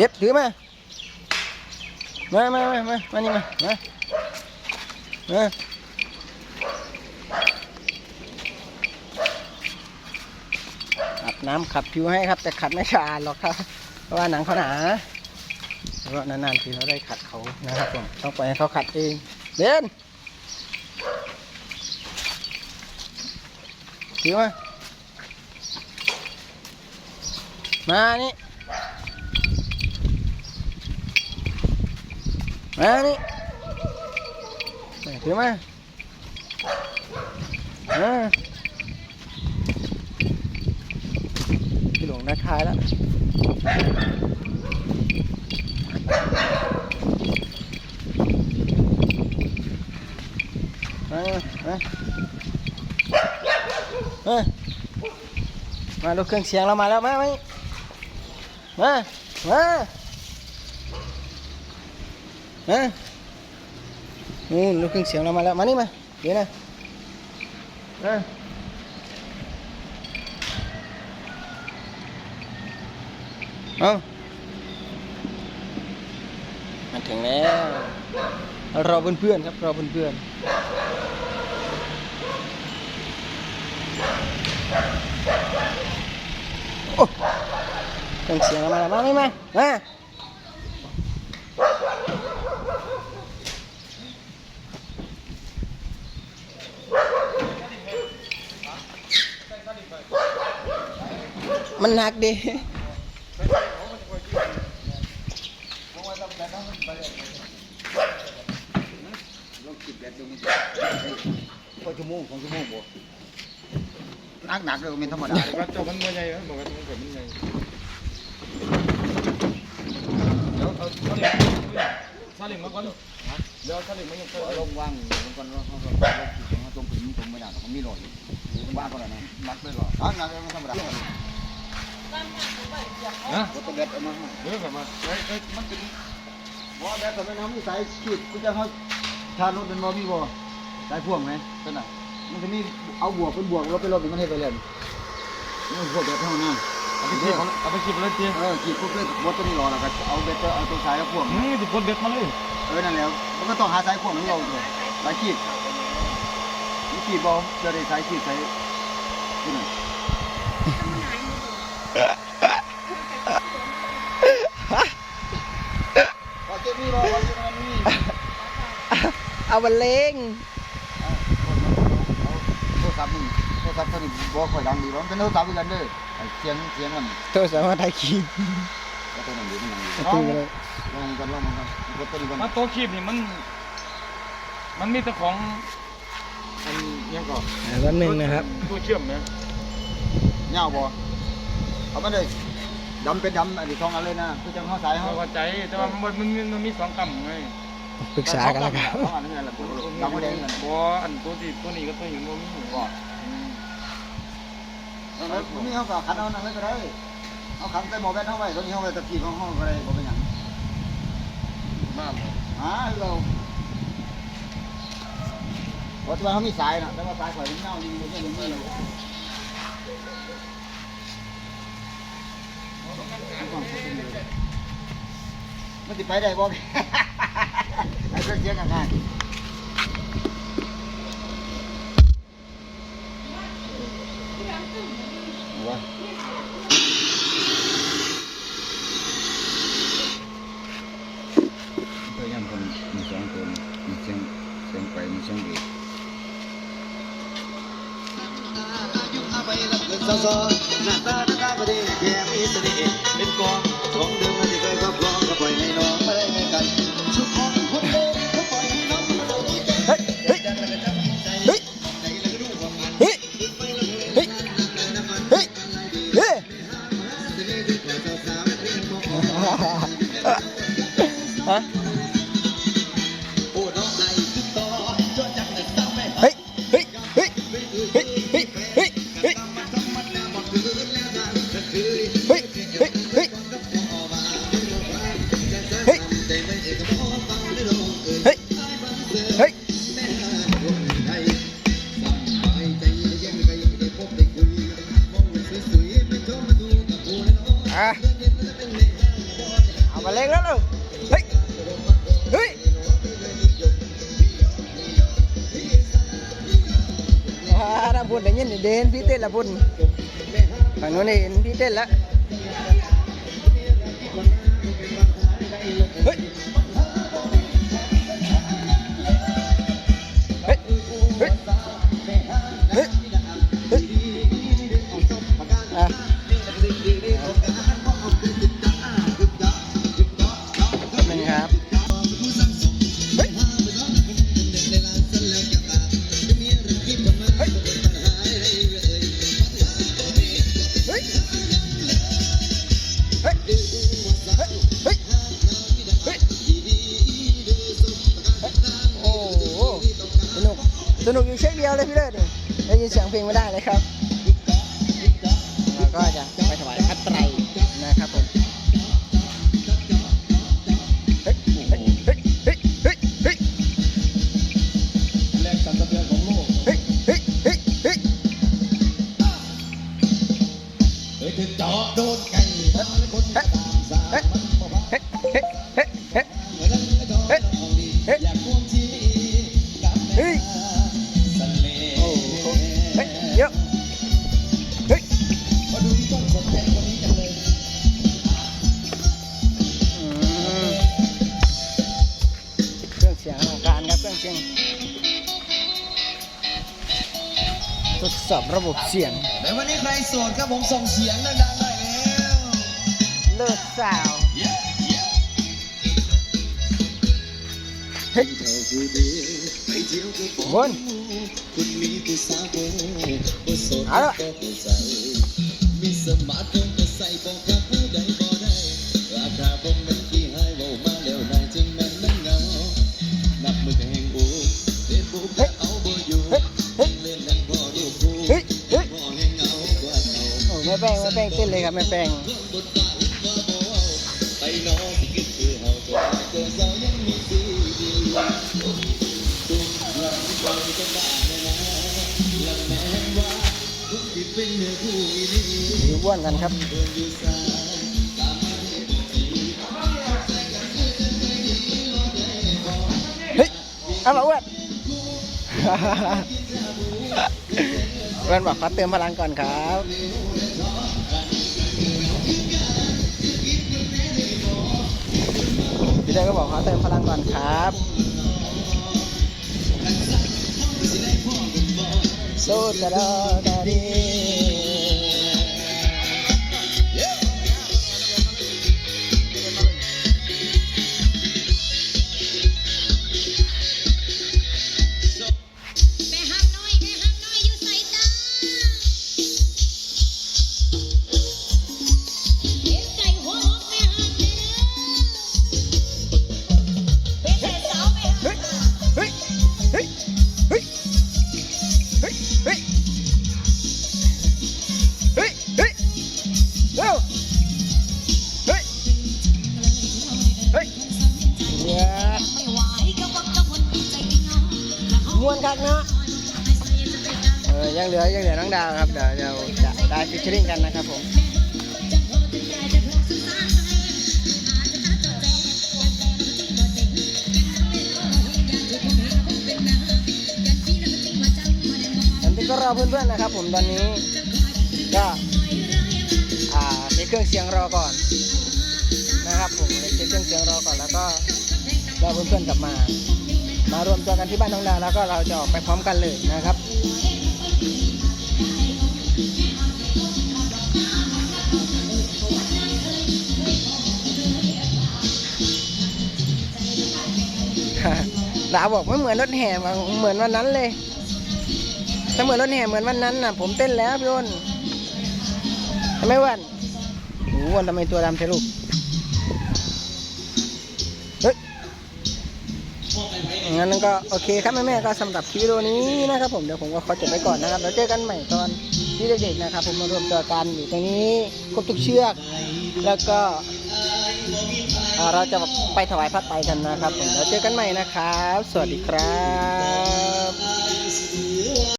เย็บถือมา มามามามามานี่มา มา มาอาบน้ำขัดผิวให้ครับ แต่ขัดไม่สะอาดหรอกครับ เพราะว่าหนังเขาหนาแล้วก็นานๆทีเราได้ขัดเขานะครับผม ต้องปล่อยให้เขาขัดเองเล่นผิวมา มานี่ มานี่มาถือมาอ่าพี่หลวงนักทายแล้วมามามามาดูเครื่องเสียงเรามาแล้วมามานี่มามา มานู่นลูกเครื่องเสียงเรามาแล้ว มานี่มา เดี๋ยวนะมาเอามาถึงแล้ว รอเพื่อนๆครับ รอเพื่อนๆ โอ้เครื่องเสียงเรามาแล้ว มานี่มามา มันหนักดิพอชั่วโมงสองชั่วโมงบ่หนักหนักเลยเป็นธรรมดาว่าเจ้ามันมันใหญ่ไหมบอกว่ามันเกิดมันใหญ่เดี๋ยวเอาซาเล้งซาเล้งมาก่อนเดี๋ยวซาเล้งมายังเกิดลงว่างมันก่อนเราเขาก็ลงขีดเขาตรงถึงตรงไม่ได้เขามีรอยอยู่บ้านก็แล้วนะนักเลยก่อนหนักหนักเป็นธรรมดา นะรถตัวเบ็ดเอามาให้เดี๋ยวกลับมาเฮ้ยเฮ้ยมันเป็นว่าแบบแต่ไม่น้ำมีสายขีดกูจะเขาชารถเป็นบ่มีบ่สายพ่วงไหมเป็นไงมันจะมีเอาบวกเป็นบวกรถเป็นรถเป็นมันให้ไปเลยนี่พวกแบบเท่านั้นเอาไปขีดเอาไปขีดเลยเตี้ยเออขีดปุ๊บเลยรถตัวนี้รอแล้วก็เอาเบ็ดเอาตัวสายเอาพ่วงอืมติดกดเบ็ดมาเลยเออนั่นแล้วมันก็ต้องหาสายพ่วงของเราด้วยสายขีดมีขีดบ่จะได้สายขีดสายที่ไหน ว่าเก็บนี่บ่ว่าเก็บมันนี่ เอาบันเลงโทรศัพท์มึงโทรศัพท์ตัวนี้บ่ค่อยดังดีบ่มันเป็นโทรศัพท์อีกอันเด้อไอ้เสียงเสียงมันโทรศัพท์มาถ่ายคลิปก็ตัวนั้นอยู่มันดังอยู่เอาตีลองกันลองมันกันกดตัวนี้ก่อนมาโต๊ะขีบนี่มัน มันมีแต่ของอันยังก่อนอ่าแป๊บนึงนะครับตัวเชื่อมนะยาบ่เอามาเลยดำเป็นดำอันนี้ทองอันเลยนะคือจังเฮาสายเข้าใจแต่ว่ามันมันมีสองกำไง ปรึกษากันแล้วครับทองอันนี้แหละดำบ่แดงนั่นบ่อันตัวที่ตัวนี้ก็ตัวนี้มันมีบ่แล้วนี่เฮาก็ขันเอานั่นเลยก็ได้เอาขันใส่หม้อแบตเฮาไว้ตัวนี้เฮาไว้ตะกี้ของเฮาก็ได้บ่เป็นหยังบ้าบ่หาเราเพราะว่าเขามีสายนะแต่ว่าสายข่อยมันเน่าดีม่ใช่หรือไม่เลยมันจะไปได้บ่ cái chiếc hàng này tôi nhầm con mình chọn con mình xem xem quay mình อะเอามาเล่งแล้วลูกเฮ้ย เฮ้ยอ่าถ้าพูดอย่างนี้นี่เดนพี่เต้นละพุ่นฝั่งโน้นนี่เห็นพี่เต้นละ สนุกอยู่เช่นเดียวเลยพี่เลิศได้ยินเสียงเพลงไม่ได้เลยครับแล้วก็จะไปถวายพระไตรนะครับผมเจาะโดนไก่คนตามสา สอบระบบเสียง ในวันนี้ใครโสดครับผมส่งเสียงดังๆหน่อยแล้วเลิศสาวเย้เย้เฮ้ยบนคุณมีผู้สาวโบบ่โสดเอาละก็เข้าใจมีสมาร์ทโฟนก็ใส่บอกกับผู้ใดบ่ได้ราคาบ่แม่นที่ให้เว้ามาแล้วนายจึงแม่นมันเหงานับมือแห่งอูเฟซบุ๊ก แป้งแม่แป้งเต้นเลยครับแม่แป้งหรือว่านกันครับเฮ้ยเอามาอ้วนเพื่อนบอกขอเติมพลังก่อนครับ พี่เต้ก็บอกขอเติมพลังก่อนครับสู้ตลอดดี ยังเหลือยังเหลือน้องดาวครับเดี๋ยวเดี๋ยวจะได้ฟิชชอริงกันนะครับผมจังพอจะใจจะพอสื่อสารให้อาจจะน่าจดใจกันแต่มันจริงบ่จริงกันนั่นเลยอยากถูกผมเห็นผมเป็นนางกันพี่น่ะมันจริงมาจังมาเด่นมาตอนนี้ก็รอเพื่อนๆนะครับผมตอนนี้ก็อ่าเช็คเครื่องเสียงรอก่อนนะครับผมเลยเช็คเครื่องเสียงรอก่อนแล้วก็รอเพื่อนๆกลับมา มารวมตัวกันที่บ้านน้องดาวแล้วก็เราจะออกไปพร้อมกันเลยนะครับ ดาบอกไม่เหมือนรถแห่เหมือนวันนั้นเลย ถ้าเหมือนรถแห่เหมือนวันนั้นน่ะ ผมเต้นแล้วพี่อ้นทำไมวันโอ้วันทำไมตัวดำเทลูกเฮ้ยงั้นก็โอเคครับแม่ๆก็สำหรับคลิปวิดีโอนี้นะครับผมเดี๋ยวผมก็ขอจบไปก่อนนะครับแล้วเจอกันใหม่ตอนที่เด็กๆนะครับ ผมมารวมตัวกันอยู่ตรงนี้ครบทุกเชือก แล้วก็ เราจะไปถวายพระไตรกันนะครับผมแล้วเจอกันใหม่นะครับ สวัสดีครับ